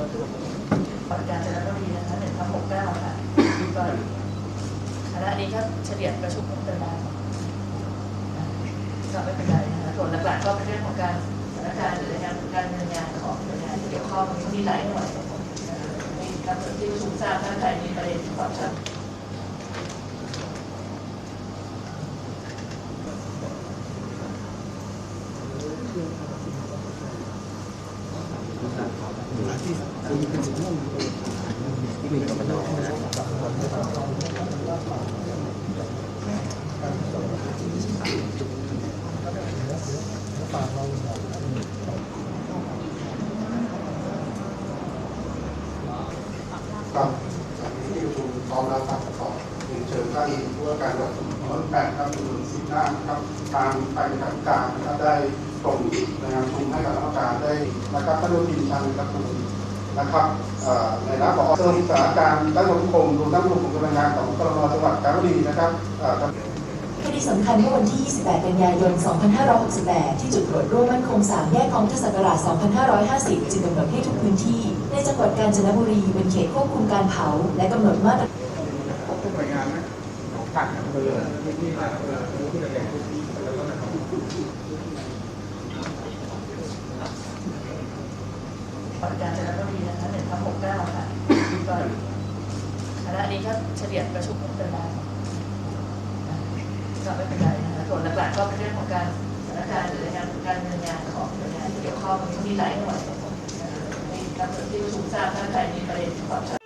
การจะแล้วก็ดีนะคะหนึ่งทับหกเก้าค่ะก็คณะนี้ก็เฉลี่ยประชุมกันได้ก็ไม่เป็นไรนะคะส่วนหลักๆก็เป็นเรื่องของการสถานการณ์หรือการการเงินงานของหน่วานเกี่ยวข้องมีหลายหน่วยการที่ประชุมทราบท่านใดมีประเด็นความชัด嗯。 ครับจากที่ประชุมพร้อมแล้วครับขอเรียนเชิญท่านผู้ว่าการจังหวัดสมุทรสาครครับคุณสิทธิ์นาครับทางไปการการนะครับได้ส่งรายงานประชุมให้กับกรรมการได้นะครับท่านรัฐมนตรีชันครับคุณ นะครับเอ่อในรับบอกเสริมสถานการณ์ด้านสังคมรวมทั้งกลุ่มกำลังงานของกรมจังหวัดกาญจนบุรีนะครับเอ่อคดีสำคัญเมื่อวันที่ 28 กันยายน 2568 ที่จุดตรวจร่วมมั่นคง 3 แยกของพุทธศักราช 2550 จึงกำหนดให้ทุกพื้นที่ ในจังหวัดกาญจนบุรีเป็นเขตควบคุมการเผา และกำหนดมาตรพบทุกหน่วยงานไหมของภาคอำเภอพื้นที่ภาคอำเภอพื้นที่ระแวกพื้นที่แล้วก็นะครับ ฏิการจันทบุรีนะคะหนึ่งทับหกเก้าค่ะก็คณะนี้ก็เฉลี่ยประชุมเป็นได้ก็ไม่เป็นไรนะคะส่วนหลักๆก็เป็นเรื่องของการสถานการณ์หรือการการดำเนินงานของหน่วยงานที่เกี่ยวข้องมีหลายหน่วยนะคะในการที่ประชุมทราบท่านใดมีประเด็นความชัด